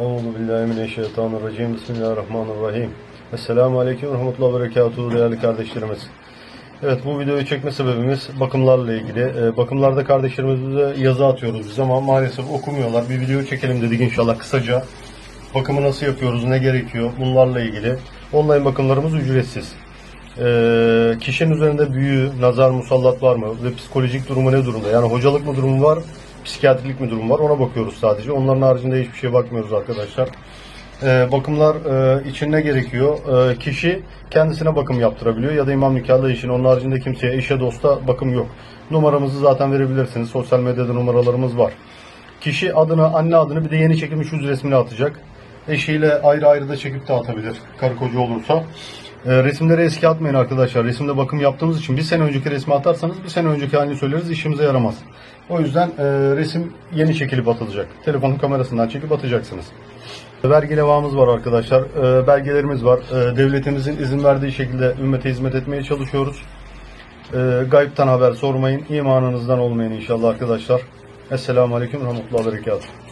Euzu billahi mineşşeytanirracim. Bismillahirrahmanirrahim. Esselamu aleyküm ve rahmetullahi ve berekatuhu değerli kardeşlerimiz. Evet bu videoyu çekme sebebimiz bakımlarla ilgili. Ee, bakımlarda kardeşlerimize yazı atıyoruz biz ama maalesef okumuyorlar. Bir video çekelim dedik inşallah kısaca. Bakımı nasıl yapıyoruz, ne gerekiyor bunlarla ilgili. Online bakımlarımız ücretsiz. Ee, kişinin üzerinde büyü, nazar, musallat var mı ve psikolojik durumu ne durumda? Yani hocalık mı durumu var, psikiyatrlik mi durumu var ona bakıyoruz sadece. Onların haricinde hiçbir şeye bakmıyoruz arkadaşlar. Ee, bakımlar e, için ne gerekiyor? Ee, kişi kendisine bakım yaptırabiliyor ya da imam nikahlı için. Onun haricinde kimseye, eşe, dosta bakım yok. Numaramızı zaten verebilirsiniz. Sosyal medyada numaralarımız var. Kişi adını, anne adını bir de yeni çekilmiş yüz resmini atacak. Eşiyle ayrı ayrı da çekip de atabilir. Karı koca olursa. Ee, resimleri eski atmayın arkadaşlar. Resimde bakım yaptığımız için bir sene önceki resmi atarsanız bir sene önceki halini söyleriz işimize yaramaz. O yüzden e, resim yeni çekilip atılacak. Telefonun kamerasından çekip atacaksınız. Vergi levhamız var arkadaşlar. E, belgelerimiz var. E, devletimizin izin verdiği şekilde ümmete hizmet etmeye çalışıyoruz. E, gayipten haber sormayın. İmanınızdan olmayın inşallah arkadaşlar. Esselamu Aleyküm ve Rahmetullahi Berekatuhu.